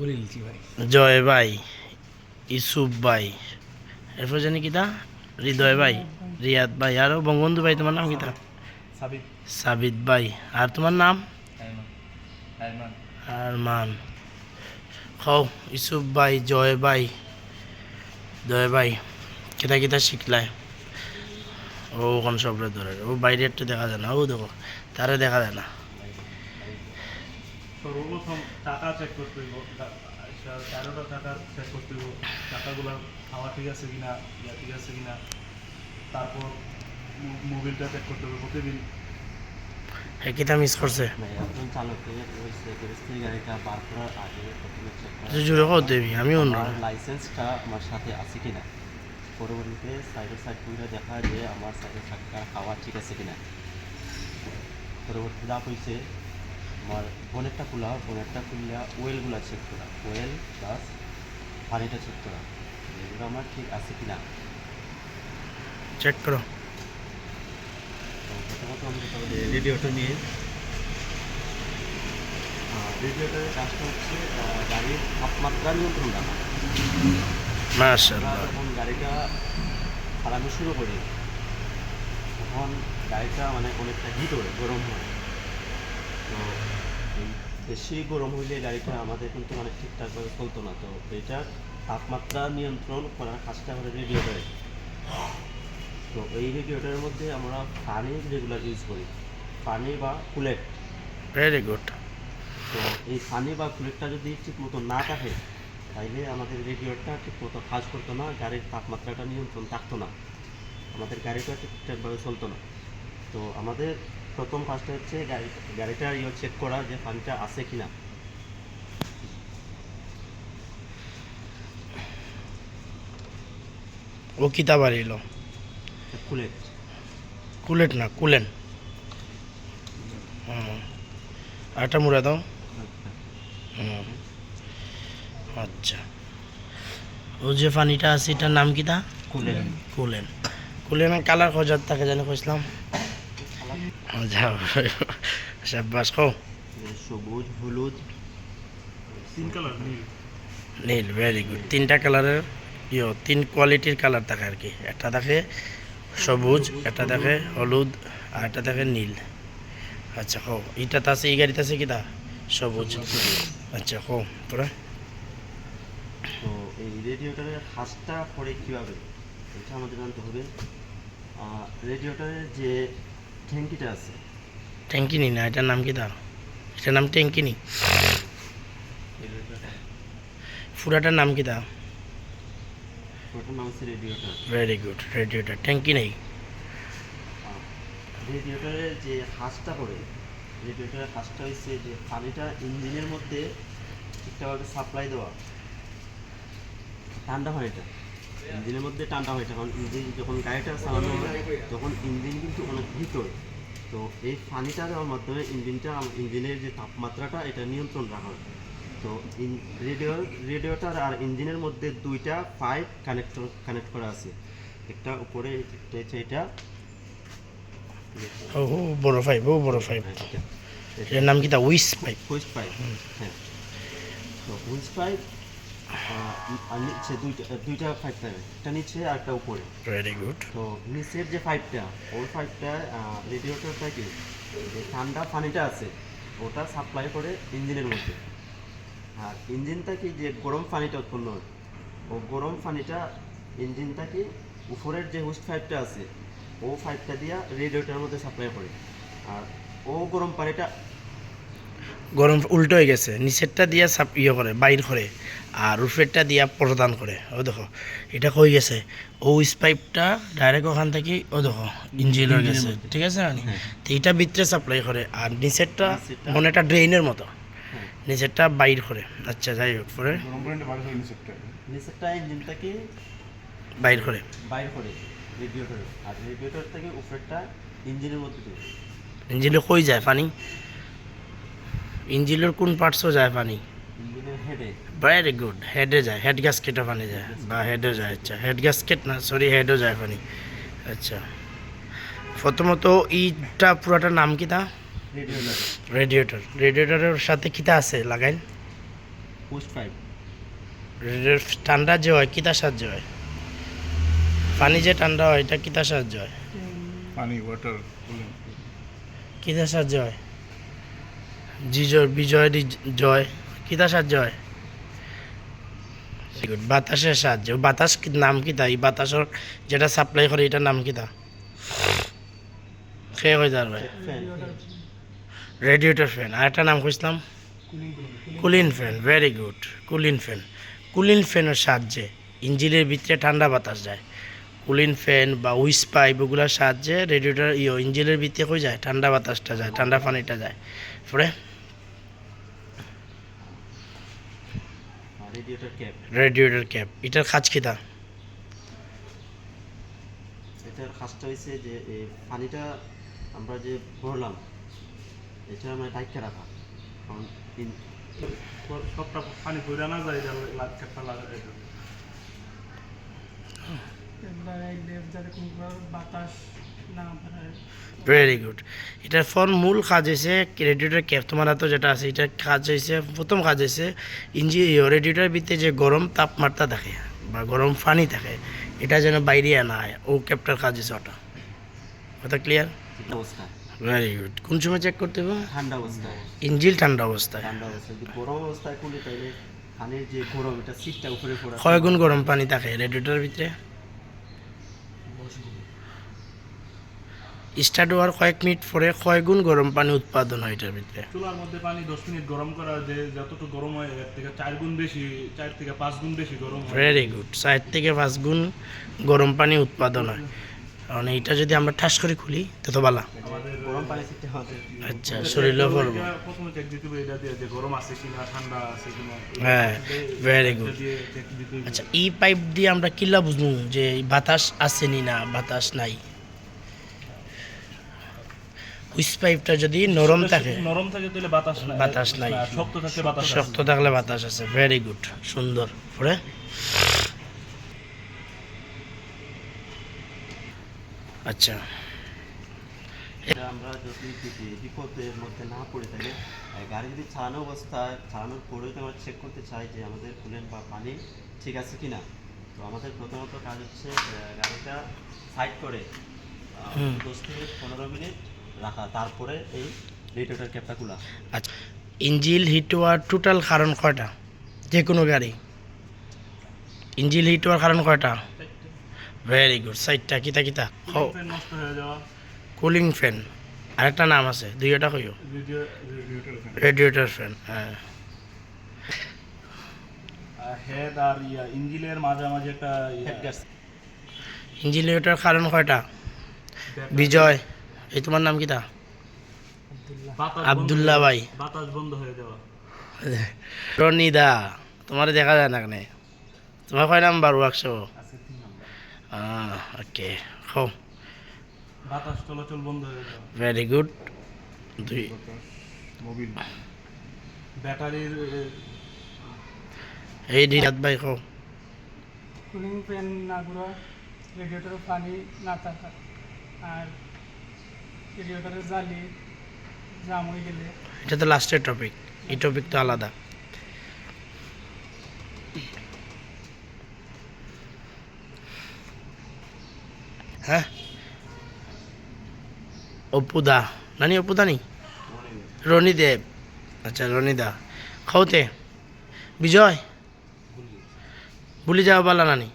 বলে দিচ্ছি ভাই। জয় ভাই ইসুফ ভাই। এরপর জানি কিতা হৃদয় ভাই রিয়াদ ভাই। আরও বঙ্গবন্ধু ভাই তোমার নাম কিতা সাবিত। সাবিত ভাই। আর তোমার নাম? আইমান আইমান আর মান হও ইসুফ ভাই জয় ভাই। জয় ভাই। কিতা কিতা শিখলায়। ও কোন সবরে ধরে। ও বাইরে একটু দেখা যায় না। ও দেখো তারে দেখা যায় না। সর্বপ্রথম টাকা চেক করতে হইব। টা- আচ্ছা, তেরোটা টাকা চেক করতে হইব। টাকাগুলো খাওয়া ঠিক আছে কিনা ইয়া ঠিক আছে কিনা তারপর মোবিলটা চেক করতে হবে প্রতিদিন। হ্যাঁ কিতা মিস করছে? ভাই একজন চালকের গাড়িটা পার করার আগে প্রথমে চেক করা। একটু জোরে কও দেবি আমি অন্য লাইসেন্সটা আমার সাথে আছে কিনা? পরবর্তীতে সাইডের সাইড করে দেখা যে আমার সাইডের খাওয়া ঠিক আছে কিনা। পরবর্তীতে হয়েছে আমার বনেটটা খোলা বনেটটা খুললে ওয়েলগুলো চেক করা। ওয়েল প্লাস পানিটা চেক করা। এগুলো আমার ঠিক আছে কিনা? চেক করো। প্রথমত আমি রেডিওটা নিয়ে। রেডিওটারের কাজটা হচ্ছে গাড়ির তাপমাত্রা নিয়ন্ত্রণ রাখা। যখন গাড়িটা চালানো শুরু করি তখন গাড়িটা মানে অনেকটা হিট হয় গরম হয়। তো এই বেশি গরম হইলে গাড়িটা আমাদের কিন্তু মানে ঠিকঠাকভাবে চলতো না। তো এটা তাপমাত্রা নিয়ন্ত্রণ করার কাজটা করে রেডিওটারে তো এই রেডিওটারের মধ্যে আমরা পানি রেগুলার ইউজ করি। পানি বা কুলেট। ভেরি গুড তো এই পানি বা কুলেটটা যদি ঠিক মতো না থাকে তাইলে আমাদের রেডিওটা ঠিক মতো কাজ করতো না গাড়ির তাপমাত্রাটা নিয়ন্ত্রণ থাকতো না। আমাদের গাড়িটা ঠিকঠাকভাবে চলতো না। তো আমাদের প্রথম কাজটা হচ্ছে গাড়ি গাড়িটা ইয়ে চেক করা যে পানিটা আছে কি না ও কিতা বাড়িল কুলেট কুলেট না কুলেন হুম আরেকটা মুড়া দাও। আচ্ছা। ও যে পানিটা আছে এটার নাম কিতা? কুলেন কুলেন কুলেনের কালার খোঁজার থাকে জানি যাও সাব্বাস খাও সবুজ হলুদ। তিন কালার নীল। নীল ভেরি গুড তিনটা কালারের ইয়ে তিন কোয়ালিটির কালার থাকে আর কি। একটা থাকে সবুজ একটা থাকে হলুদ আর একটা থাকে নীল। আচ্ছা হো এইটাতে আছে এই গাড়িতে আছে কিতা সবুজ। আচ্ছা হো তোরা? তো এই রেডিওটারের কাজটা করে কীভাবে? এটা আমাদের জানতে হবে। রেডিওটারের যে ট্যাঙ্কিটা আছে। ট্যাঙ্কি নি এটার নাম কি কিতা এটার নাম ট্যাঙ্কি নি। ফুরাটার নাম নাম রেডিওটার ভেরি গুড রেডিওটা ট্যাঙ্কি নেই। রেডিয়েটরের যে হাঁসটা করে রেডিয়েটরের হাঁসটা হচ্ছে যে পানিটা ইঞ্জিনের মধ্যে ঠিকঠাকভাবে সাপ্লাই দেওয়া। ঠান্ডা হয় এটা ইঞ্জিনের মধ্যে টানটা হয় কারণ ইঞ্জিন যখন গাড়িটা চালানো হয় তখন ইঞ্জিন কিন্তু অনেক হয় তো এই পানিটা দেওয়ার মাধ্যমে ইঞ্জিনটা ইঞ্জিনের যে তাপমাত্রাটা এটা নিয়ন্ত্রণ রাখা হয়। তো রেডিও রেডিওটার আর ইঞ্জিনের মধ্যে দুইটা পাইপ কানেক্ট কানেক্ট করা আছে। একটা উপরে একটা হচ্ছে এটা। ও বড় ফাইভ ও বড় ফাইভ এটার নাম কিতা উইস পাইপ। হুইস পাইপ হ্যাঁ। তো হুইস পাইপ নিচে দুইটা দুইটা পাইপ থাকে একটা নিচে আর একটা উপরে। ভেরি গুড তো নিচের যে পাইপটা ওই পাইপটা রেডিয়েটর থেকে যে ঠান্ডা পানিটা আছে ওটা সাপ্লাই করে ইঞ্জিনের মধ্যে। আর ইঞ্জিন থেকে যে গরম পানিটা উৎপন্ন হয়? ও গরম পানিটা ইঞ্জিন থেকে উপরের যে হুইস পাইপটা আছে ও পাইপটা দিয়া রেডিয়েটরের মধ্যে সাপ্লাই করে। আর ও গরম পানিটা গরম উল্টো হয়ে গেছে নিচেরটা দিয়া সাপ ইয়ে করে বাইর করে আর উপরেরটা দিয়া প্রদান করে ও দেখো এটা কই গেছে ও পাইপটা ডাইরেক্ট ওখান থেকে ও দেখো ইঞ্জিন হয়ে গেছে ঠিক আছে না তো এটা ভিতরে সাপ্লাই করে আর নিচেরটা মনে একটা ড্রেনের মতো। হ্যাঁ। নিচেরটা বাইর করে আচ্ছা যাই হোক পরে বাইর করে। বাইর করে রেডিয়েটরে আর রেডিয়েটর থেকে উপরেরটা ইঞ্জিনের মধ্যে ইঞ্জিনে কই যায় পানি? ইঞ্জিনের কোন পার্টসও যায় পানি? ভেরি গুড হেডে যায় হেড গ্যাসকেটও পানি যায় বা হেডে যায় আচ্ছা হেড গ্যাসকেট না সরি হেডও যায় পানি আচ্ছা। প্রথমত ইটা পুরাটার নাম কিতা রেডিয়েটর রেডিয়েটর রেডিয়েটরের সাথে কিতা আছে লাগাইন? ঠান্ডা যে হয় কিতা সাহায্য হয়? পানি যে ঠান্ডা হয় এটা কিতা সাহায্য হয়? পানি ওয়াটার কিতা সাহায্য হয়? জিজয় বিজয় জয়। কিতা সাহায্য হয় Good. বাতাসের সাহায্য। বাতাস নাম কিতা এই বাতাসের যেটা সাপ্লাই করে এটার নাম কিতা খেয়ে হয়ে ফ্যান রেডিয়েটর ফ্যান আর একটা নাম খুঁজলাম। Cooling fan very good cooling fan cooling ফ্যানের সাহায্যে ইঞ্জিনের ভিতরে ঠান্ডা বাতাস যায়। কুলিন ফ্যান বা উইস পাইপ ওগুলোর সাহায্যে রেডিয়েটর ইয়ে ইঞ্জিনের ভিতরে কই যায় ঠান্ডা বাতাসটা যায় ঠান্ডা পানিটা যায়। পরে? Radiator cap. এটার কাজ কিতা এটার কাজটা হয়েছে যে এই পানিটা আমরা যে ভরলাম এটা মানে টাইটকে রাখা। কারণ সবটা পানি পড়ে না যায় এটা লাগ একটা লাগা এটা যাতে কোনো বাতাস না বেরোয় ভেরি গুড এটার ফোন মূল কাজ হয়েছে রেডিয়েটর ক্যাপ তোমার হাতে যেটা আছে এটার কাজ হয়েছে প্রথম কাজ হয়েছে ইঞ্জি রেডিয়েটর ভিতরে যে গরম তাপমাত্রা থাকে বা গরম পানি থাকে এটা যেন বাইরে না হয় ও ক্যাপটার কাজ হয়েছে ওটা। কথা ক্লিয়ার ভেরি গুড কোন সময় চেক করতে হবে? ঠান্ডা অবস্থায়। ইঞ্জিল ঠান্ডা অবস্থায়। ঠান্ডা অবস্থায়। গরম অবস্থায় খুলি তাহলে পানির যে গরম এটা সিটটা উপরে পড়া কয় গুণ গরম পানি থাকে রেডিয়েটরের ভিতরে? স্টার্ট হওয়ার কয়েক মিনিট পরে কয় গুণ গরম পানি উৎপাদন হয় এটার ভিতরে? চুলার মধ্যে পানি দশ মিনিট গরম করা যে যতটুকু গরম হয় এর থেকে চার গুণ বেশি চার থেকে পাঁচ গুণ বেশি গরম হয়। ভেরি গুড চার থেকে পাঁচ গুণ গরম পানি উৎপাদন হয়। কারণ এইটা যদি আমরা ঠাস করে খুলি তত বালা। আচ্ছা শরীরও পড়ব। এটা প্রথমে চেক দিতে এটা দিয়ে যে গরম আছে কিনা ঠান্ডা আছে কিনা। হ্যাঁ, দিতে হবে। আচ্ছা এই পাইপ দিয়ে আমরা কিল্লা বুঝব? যে এই বাতাস আছে নি না বাতাস নাই। উইস পাইপটা যদি নরম থাকে নরম থাকে তাহলে বাতাস নাই। বাতাস নাই। শক্ত থাকে বাতাস শক্ত থাকলে বাতাস আছে। ভেরি গুড সুন্দর। পরে? আচ্ছা। এটা আমরা যদি বিপদের মধ্যে না পড়ে থাকি গাড়ি যদি চালানো অবস্থায় চালানোর পরেও যদি আমরা চেক করতে চাই যে আমাদের কুলেন্ট বা পানি ঠিক আছে কি না তো আমাদের প্রথমত কাজ হচ্ছে গাড়িটা সাইড করে দশ থেকে পনেরো মিনিট রাখা তারপরে এই রেডিয়েটর ক্যাপটা খোলা। আচ্ছা ইঞ্জিল হিট হওয়ার টোটাল কারণ কয়টা? যে কোনো গাড়ি। ইঞ্জিল হিট হওয়ার কারণ কয়টা? ভেরি গুড সাইডটা কিতা কিতা। নষ্ট হয়ে যাওয়া। কুলিং ফ্যান আরেকটা নাম আছে দুইটা কইও? রেডিয়েটর ফ্যান হ্যাঁ। হেড আর ইয়া ইঞ্জিনের মাঝামাঝি একটা হেড গ্যাস ইঞ্জিল হিট হওয়ার কারণ কয়টা? বিজয়। এই তোমার নাম বাতাস আবদুল্লাহ ভাই। বাতাস বন্ধ হয়ে যাওয়া। রনিদা তোমার দেখা যায় না কেন? তোমার কয় নাম্বার ওয়ার্কশপ ওকে হো বাতাস চলাচল বন্ধ হয়ে যাওয়া। ভেরি গুড দুই। মোবিল ব্যাটারির এই রিয়াদ ভাই হো কুলিং ফ্যান না ঘোরা রেডিয়েটরে পানি না থাকা। আর রেডিয়েটরে জ্বালিয়ে জাম হয়ে গেলে। এটা তো লাস্টের টপিক এই টপিক তো আলাদা। হ্যাঁ? অপুদা, নানি অপুদা নি রনি দেব আচ্ছা রনিদা খাওতে? বিজয়? ভুলে যাওয়া পালা নানি।